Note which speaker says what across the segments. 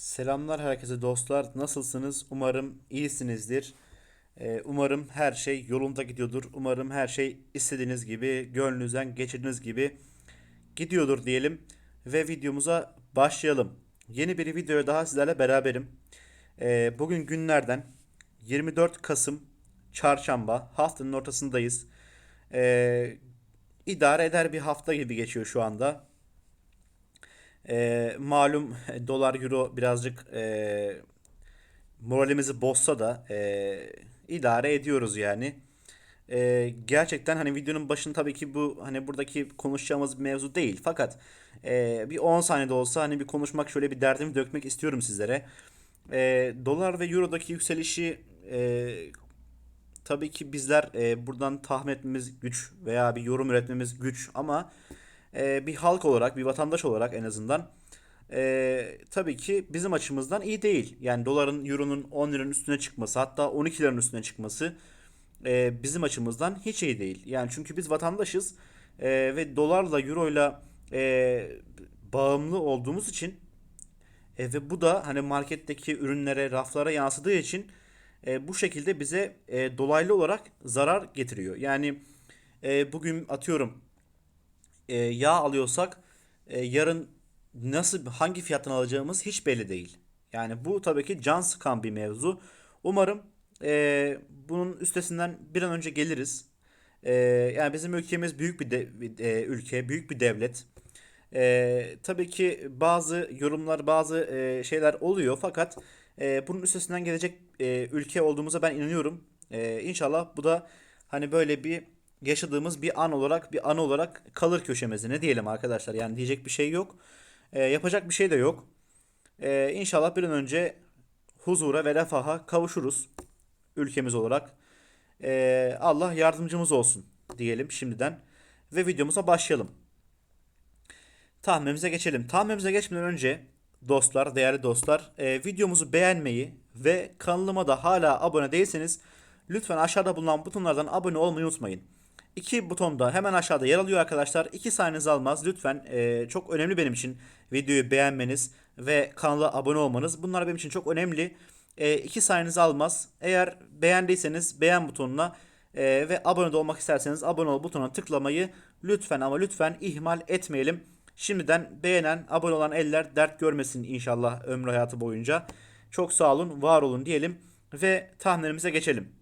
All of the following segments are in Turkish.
Speaker 1: Selamlar herkese dostlar. Nasılsınız? Umarım iyisinizdir. Ee, umarım her şey yolunda gidiyordur. Umarım her şey istediğiniz gibi, gönlünüzden geçirdiğiniz gibi gidiyordur diyelim. Ve videomuza başlayalım. Yeni bir videoya daha sizlerle beraberim. Ee, bugün günlerden 24 Kasım Çarşamba. Haftanın ortasındayız. Ee, idare eder bir hafta gibi geçiyor şu anda. Ee, malum dolar euro birazcık e, moralimizi bozsa da e, idare ediyoruz yani. E, gerçekten hani videonun başında tabii ki bu hani buradaki konuşacağımız bir mevzu değil. Fakat e, bir 10 saniyede olsa hani bir konuşmak şöyle bir derdimi dökmek istiyorum sizlere. E, dolar ve eurodaki yükselişi e, tabii ki bizler e, buradan tahmin etmemiz güç veya bir yorum üretmemiz güç ama e, bir halk olarak, bir vatandaş olarak en azından e, tabii ki bizim açımızdan iyi değil. Yani doların, euronun 10 liranın üstüne çıkması, hatta 12 liranın üstüne çıkması e, bizim açımızdan hiç iyi değil. Yani çünkü biz vatandaşız e, ve dolarla, euroyla e, bağımlı olduğumuz için e, ve bu da hani marketteki ürünlere, raflara yansıdığı için e, bu şekilde bize e, dolaylı olarak zarar getiriyor. Yani e, bugün atıyorum e, yağ alıyorsak e, yarın nasıl hangi fiyattan alacağımız hiç belli değil. Yani bu tabii ki can sıkan bir mevzu. Umarım e, bunun üstesinden bir an önce geliriz. E, yani bizim ülkemiz büyük bir, de, e, ülke, büyük bir devlet. E, tabii ki bazı yorumlar, bazı e, şeyler oluyor fakat e, bunun üstesinden gelecek e, ülke olduğumuza ben inanıyorum. E, İnşallah bu da hani böyle bir yaşadığımız bir an olarak bir an olarak kalır köşemizde. Ne diyelim arkadaşlar? Yani diyecek bir şey yok. E, yapacak bir şey de yok. E, İnşallah bir an önce huzura ve refaha kavuşuruz ülkemiz olarak. E, Allah yardımcımız olsun diyelim şimdiden ve videomuza başlayalım. Tahminimize geçelim. Tahminimize geçmeden önce dostlar, değerli dostlar, e, videomuzu beğenmeyi ve kanalıma da hala abone değilseniz lütfen aşağıda bulunan butonlardan abone olmayı unutmayın. İki buton da hemen aşağıda yer alıyor arkadaşlar. İki saniyenizi almaz. Lütfen e, çok önemli benim için videoyu beğenmeniz ve kanala abone olmanız. Bunlar benim için çok önemli. E, iki saniyenizi almaz. Eğer beğendiyseniz beğen butonuna e, ve abone olmak isterseniz abone ol butonuna tıklamayı lütfen ama lütfen ihmal etmeyelim. Şimdiden beğenen, abone olan eller dert görmesin inşallah ömrü hayatı boyunca. Çok sağ olun, var olun diyelim ve tahminlerimize geçelim.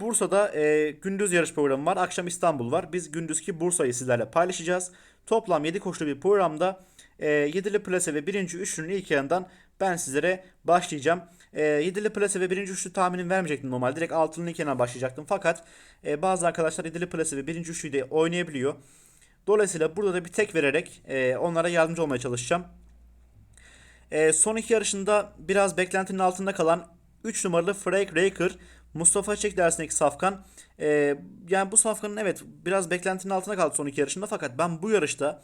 Speaker 1: Bursa'da e, gündüz yarış programı var. Akşam İstanbul var. Biz gündüzki Bursa'yı sizlerle paylaşacağız. Toplam 7 koşulu bir programda e, 7'li plase ve 1. üçlünün ilk yanından ben sizlere başlayacağım. E, 7'li plase ve 1. üçlü tahminim vermeyecektim normal. Direkt 6'nın ilk yanına başlayacaktım. Fakat e, bazı arkadaşlar 7'li plase ve 1. üçlüyü de oynayabiliyor. Dolayısıyla burada da bir tek vererek e, onlara yardımcı olmaya çalışacağım. E, son iki yarışında biraz beklentinin altında kalan 3 numaralı Frank Raker Mustafa Çek dersindeki Safkan e, yani bu Safkan'ın evet biraz beklentinin altında kaldı son iki yarışında fakat ben bu yarışta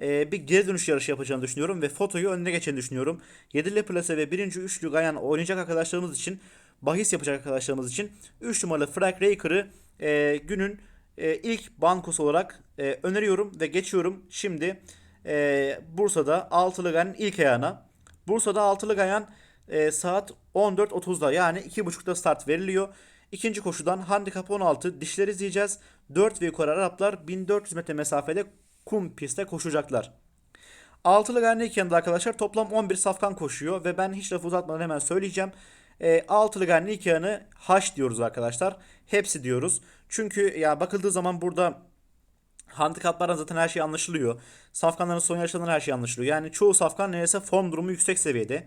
Speaker 1: e, bir geri dönüş yarışı yapacağını düşünüyorum ve fotoyu önüne geçeni düşünüyorum. 7'li plase ve 1. üçlü Gayan oynayacak arkadaşlarımız için bahis yapacak arkadaşlarımız için 3 numaralı Frank Raker'ı e, günün e, ilk bankosu olarak e, öneriyorum ve geçiyorum. Şimdi e, Bursa'da altılı Gayan'ın ilk ayağına. Bursa'da altılı Gayan e, saat 14.30'da yani 2.30'da start veriliyor. İkinci koşudan handikap 16 dişleri izleyeceğiz. 4 ve yukarı Araplar 1400 metre mesafede kum pistte koşacaklar. Altılı Gayen'in yanında arkadaşlar toplam 11 safkan koşuyor ve ben hiç lafı uzatmadan hemen söyleyeceğim. E, altılı ilk yanı H diyoruz arkadaşlar. Hepsi diyoruz. Çünkü ya bakıldığı zaman burada handikaplardan zaten her şey anlaşılıyor. Safkanların son yarışlarından her şey anlaşılıyor. Yani çoğu safkan neredeyse form durumu yüksek seviyede.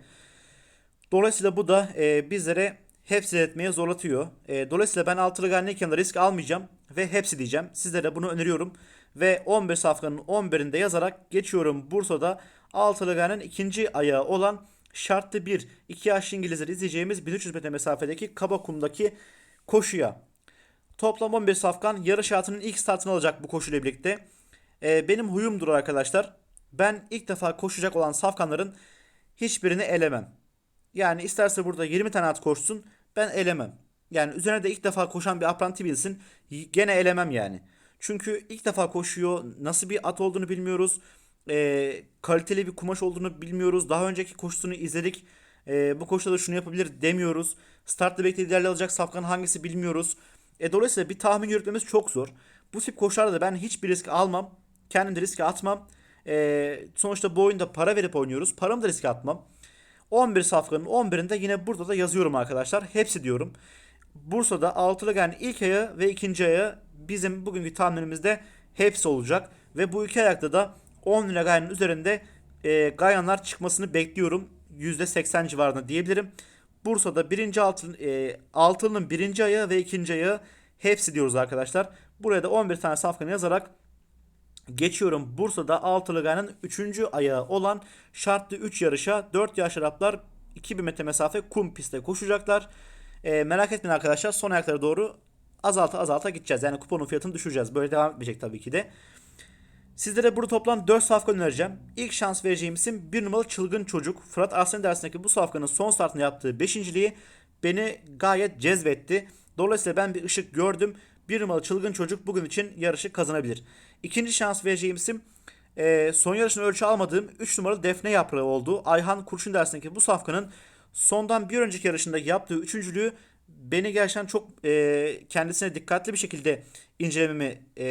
Speaker 1: Dolayısıyla bu da e, bizlere hepsi etmeye zorlatıyor. E, dolayısıyla ben altılı ganlıyken risk almayacağım ve hepsi diyeceğim. Sizlere bunu öneriyorum. Ve 15 safkanın 11'inde yazarak geçiyorum Bursa'da altılı ganın ikinci ayağı olan şartlı bir iki yaşlı İngilizler izleyeceğimiz 1300 metre mesafedeki Kabakum'daki koşuya. Toplam 11 safkan yarış hayatının ilk startını alacak bu koşuyla birlikte. E, benim huyumdur arkadaşlar. Ben ilk defa koşacak olan safkanların hiçbirini elemem. Yani isterse burada 20 tane at koşsun ben elemem. Yani üzerine de ilk defa koşan bir apranti bilsin gene elemem yani. Çünkü ilk defa koşuyor nasıl bir at olduğunu bilmiyoruz. e, kaliteli bir kumaş olduğunu bilmiyoruz. Daha önceki koşusunu izledik. E, bu koşuda da şunu yapabilir demiyoruz. Startta beklediği değerli alacak safkan hangisi bilmiyoruz. E, dolayısıyla bir tahmin yürütmemiz çok zor. Bu tip koşularda da ben hiçbir risk almam. Kendim de riske atmam. E, sonuçta bu oyunda para verip oynuyoruz. Paramı da riske atmam. 11 safkanın 11'inde yine burada da yazıyorum arkadaşlar. Hepsi diyorum. Bursa'da altılı gen ilk ayı ve ikinci ayı bizim bugünkü tahminimizde hepsi olacak. Ve bu iki ayakta da 10 lira gayanın üzerinde e, gayanlar çıkmasını bekliyorum. %80 civarında diyebilirim. Bursa'da birinci altın, e, altılının birinci ayı ve ikinci ayı hepsi diyoruz arkadaşlar. Buraya da 11 tane safkanı yazarak Geçiyorum Bursa'da altılı gayanın 3. ayağı olan şartlı 3 yarışa 4 yaş Araplar 2000 metre mesafe kum pistte koşacaklar. E, merak etmeyin arkadaşlar son ayaklara doğru azalta azalta gideceğiz. Yani kuponun fiyatını düşüreceğiz. Böyle devam etmeyecek tabii ki de. Sizlere burada toplam 4 safka önereceğim. İlk şans vereceğim isim 1 numaralı çılgın çocuk. Fırat Arslan dersindeki bu safkanın son startını yaptığı 5.liği beni gayet cezbetti. Dolayısıyla ben bir ışık gördüm. 1 numaralı çılgın çocuk bugün için yarışı kazanabilir. İkinci şans vereceğim isim e, son yarışını ölçü almadığım 3 numaralı defne yaprağı oldu. Ayhan Kurşun dersindeki bu safkanın sondan bir önceki yarışında yaptığı üçüncülüğü beni gerçekten çok e, kendisine dikkatli bir şekilde incelememi e,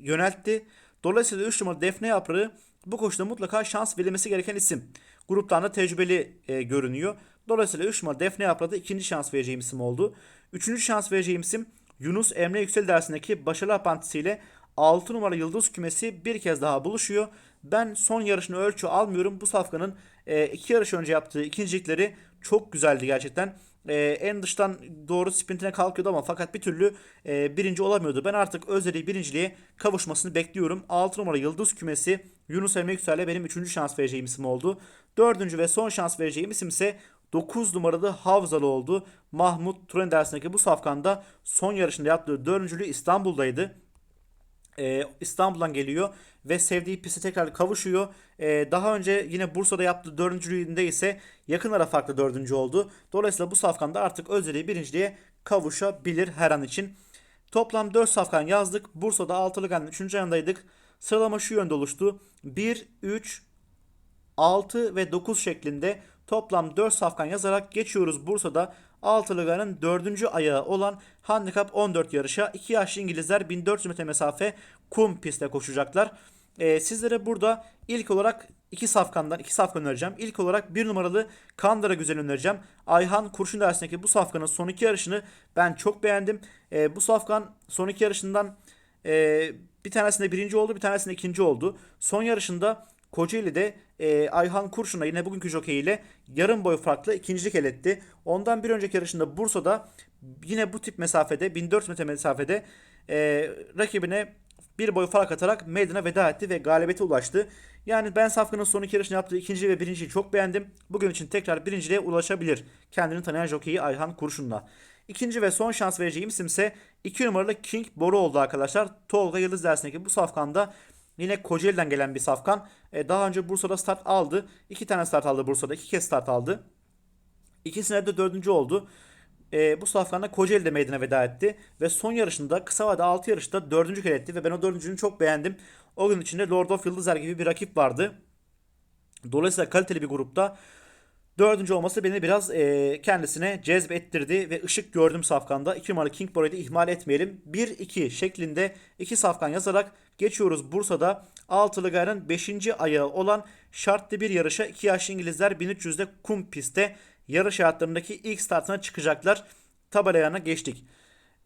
Speaker 1: yöneltti. Dolayısıyla 3 numaralı Defne Yaprağı bu koşuda mutlaka şans verilmesi gereken isim. Gruptan da tecrübeli e, görünüyor. Dolayısıyla 3 numaralı Defne Yaprağı da ikinci şans vereceğim isim oldu. Üçüncü şans vereceğim isim Yunus Emre Yüksel dersindeki başarılı apantisiyle 6 numara Yıldız kümesi bir kez daha buluşuyor. Ben son yarışını ölçü almıyorum. Bu safkanın e, iki yarış önce yaptığı ikincilikleri çok güzeldi gerçekten. E, en dıştan doğru sprintine kalkıyordu ama fakat bir türlü e, birinci olamıyordu. Ben artık özlediği birinciliğe kavuşmasını bekliyorum. 6 numara Yıldız kümesi Yunus Emre Yüksel'e benim 3. şans vereceğim isim oldu. 4. ve son şans vereceğim isim ise 9 numaralı Havzalı oldu. Mahmut Turan dersindeki bu safkanda son yarışında yaptığı dördüncülüğü İstanbul'daydı e, İstanbul'dan geliyor ve sevdiği pisti tekrar kavuşuyor. E, daha önce yine Bursa'da yaptığı dördüncülüğünde ise yakın ara farklı dördüncü oldu. Dolayısıyla bu safkanda artık özlediği birinciliğe kavuşabilir her an için. Toplam 4 safkan yazdık. Bursa'da altılı ganın 3. ayındaydık. Sıralama şu yönde oluştu. 1, 3, 6 ve 9 şeklinde toplam 4 safkan yazarak geçiyoruz Bursa'da Altılıganın 4. ayağı olan Handicap 14 yarışa 2 yaşlı İngilizler 1400 metre mesafe kum pistte koşacaklar. Ee, sizlere burada ilk olarak iki safkandan iki safkan önereceğim. İlk olarak bir numaralı Kandıra Güzel önereceğim. Ayhan Kurşun dersindeki bu safkanın son iki yarışını ben çok beğendim. Ee, bu safkan son iki yarışından e, bir tanesinde birinci oldu bir tanesinde ikinci oldu. Son yarışında Kocaeli'de e, Ayhan Kurşun'a yine bugünkü jockey ile yarım boy farklı ikincilik elde etti. Ondan bir önceki yarışında Bursa'da yine bu tip mesafede 1400 metre mesafede e, rakibine bir boy fark atarak meydana veda etti ve galibiyete ulaştı. Yani ben Safkan'ın son iki yarışını yaptığı ikinci ve birinciyi çok beğendim. Bugün için tekrar birinciliğe ulaşabilir. Kendini tanıyan jokeyi Ayhan Kurşun'la. İkinci ve son şans vereceğim isim ise 2 numaralı King Boru oldu arkadaşlar. Tolga Yıldız dersindeki bu safkanda Yine Kocaeli'den gelen bir safkan. E, daha önce Bursa'da start aldı. İki tane start aldı Bursa'da. iki kez start aldı. İkisine de dördüncü oldu. E, bu safkanda Kocaeli'de meydana veda etti. Ve son yarışında kısa vadede 6 yarışta dördüncü kere etti. Ve ben o dördüncünü çok beğendim. O gün içinde Lord of Yıldızlar gibi bir rakip vardı. Dolayısıyla kaliteli bir grupta Dördüncü olması beni biraz e, kendisine cezbettirdi ve ışık gördüm safkanda. 2 numaralı King Boy'u ihmal etmeyelim. 1-2 şeklinde iki safkan yazarak geçiyoruz Bursa'da. Altılı Gayrı'nın 5. ayağı olan şartlı bir yarışa 2 yaşlı İngilizler 1300'de kum pistte yarış hayatlarındaki ilk startına çıkacaklar. Tabelayana geçtik.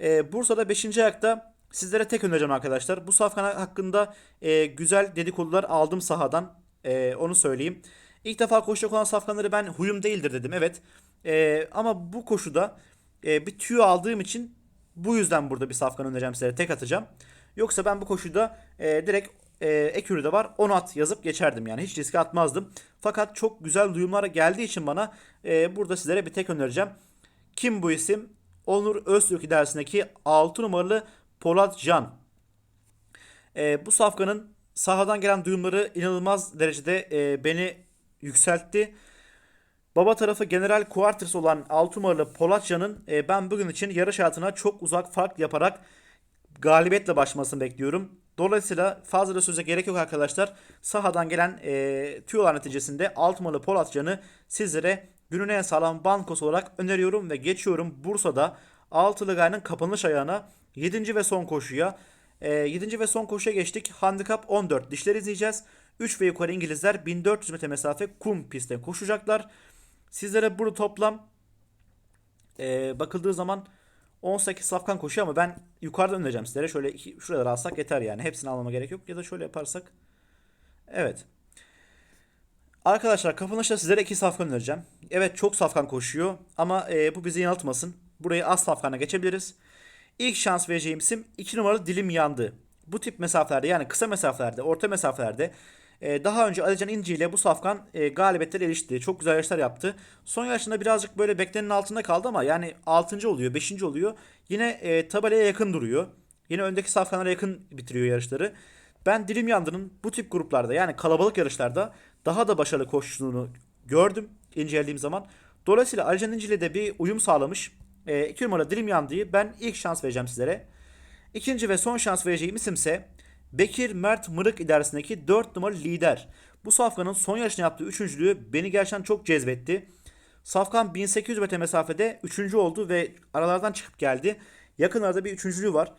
Speaker 1: E, Bursa'da 5. ayakta sizlere tek önereceğim arkadaşlar. Bu safkan hakkında e, güzel dedikodular aldım sahadan. E, onu söyleyeyim. İlk defa koşacak olan safkanları ben huyum değildir dedim evet. E, ama bu koşuda e, bir tüy aldığım için bu yüzden burada bir safkan önereceğim size tek atacağım. Yoksa ben bu koşuda e, direkt e, ekürü de var 10 at yazıp geçerdim yani hiç riske atmazdım. Fakat çok güzel duyumlar geldiği için bana e, burada sizlere bir tek önereceğim. Kim bu isim? Onur Öztürk dersindeki 6 numaralı Polat Can. E, bu safkanın sahadan gelen duyumları inanılmaz derecede e, beni yükseltti. Baba tarafı General Quarters olan 6 numaralı Polatcan'ın e, ben bugün için yarış hayatına çok uzak fark yaparak galibiyetle başlamasını bekliyorum. Dolayısıyla fazla da söze gerek yok arkadaşlar. Sahadan gelen e, tüyolar neticesinde 6 numaralı Polatcan'ı sizlere günün en sağlam bankosu olarak öneriyorum ve geçiyorum Bursa'da altılı gayrının kapanış ayağına 7. ve son koşuya. E, 7. ve son koşuya geçtik. Handikap 14 dişler izleyeceğiz. 3 ve yukarı İngilizler 1400 metre mesafe kum pistte koşacaklar. Sizlere burada toplam e, bakıldığı zaman 18 safkan koşuyor ama ben yukarıdan önereceğim sizlere. Şöyle iki, şuraları alsak yeter yani. Hepsini almama gerek yok. Ya da şöyle yaparsak. Evet. Arkadaşlar kapanışta sizlere iki safkan önereceğim. Evet çok safkan koşuyor ama e, bu bizi yanıltmasın. Burayı az safkana geçebiliriz. İlk şans vereceğim isim 2 numaralı dilim yandı. Bu tip mesafelerde yani kısa mesafelerde, orta mesafelerde e, daha önce Alican İnci ile bu safkan e, galibiyetleri erişti. Çok güzel yarışlar yaptı. Son yarışında birazcık böyle beklenenin altında kaldı ama yani 6. oluyor, 5. oluyor. Yine e, tabelaya yakın duruyor. Yine öndeki safkanlara yakın bitiriyor yarışları. Ben Dilim Yandı'nın bu tip gruplarda yani kalabalık yarışlarda daha da başarılı koştuğunu gördüm incelediğim zaman. Dolayısıyla Alican İnci ile de bir uyum sağlamış. 2 numara Dilim Yandı'yı ben ilk şans vereceğim sizlere. İkinci ve son şans vereceğim isimse Bekir Mert Mırık idaresindeki 4 numaralı lider. Bu Safkan'ın son yarışını yaptığı üçüncülüğü beni gerçekten çok cezbetti. Safkan 1800 metre mesafede üçüncü oldu ve aralardan çıkıp geldi. Yakınlarda bir üçüncülüğü var.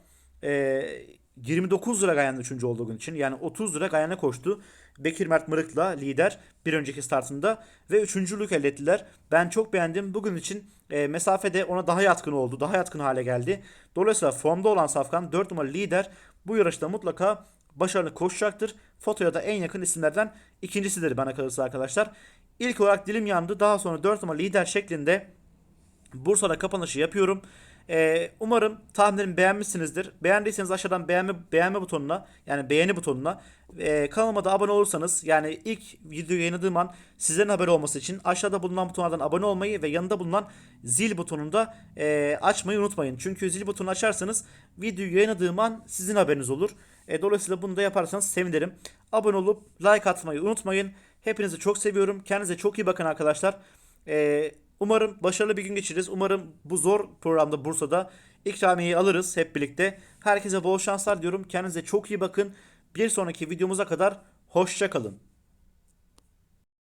Speaker 1: Ee, 29 lira Gayan'ın üçüncü olduğu gün için. Yani 30 lira Gayan'a koştu. Bekir Mert Mırık'la lider bir önceki startında ve üçüncülük elde ettiler. Ben çok beğendim. Bugün için e, mesafede ona daha yatkın oldu. Daha yatkın hale geldi. Dolayısıyla formda olan Safkan 4 numaralı lider bu yarışta mutlaka başarılı koşacaktır. Fotoya da en yakın isimlerden ikincisidir bana kalırsa arkadaşlar. İlk olarak dilim yandı. Daha sonra 4 numaralı lider şeklinde Bursa'da kapanışı yapıyorum. Ee, umarım tahminlerimi beğenmişsinizdir. Beğendiyseniz aşağıdan beğenme beğenme butonuna yani beğeni butonuna e, kanalıma da abone olursanız yani ilk video yayınladığım an sizlerin haberi olması için aşağıda bulunan butonlardan abone olmayı ve yanında bulunan zil butonunu da e, açmayı unutmayın. Çünkü zil butonunu açarsanız videoyu yayınladığım an sizin haberiniz olur. E, dolayısıyla bunu da yaparsanız sevinirim. Abone olup like atmayı unutmayın. Hepinizi çok seviyorum. Kendinize çok iyi bakın arkadaşlar. Eee Umarım başarılı bir gün geçiririz. Umarım bu zor programda Bursa'da ikramiyeyi alırız hep birlikte. Herkese bol şanslar diyorum. Kendinize çok iyi bakın. Bir sonraki videomuza kadar hoşça kalın.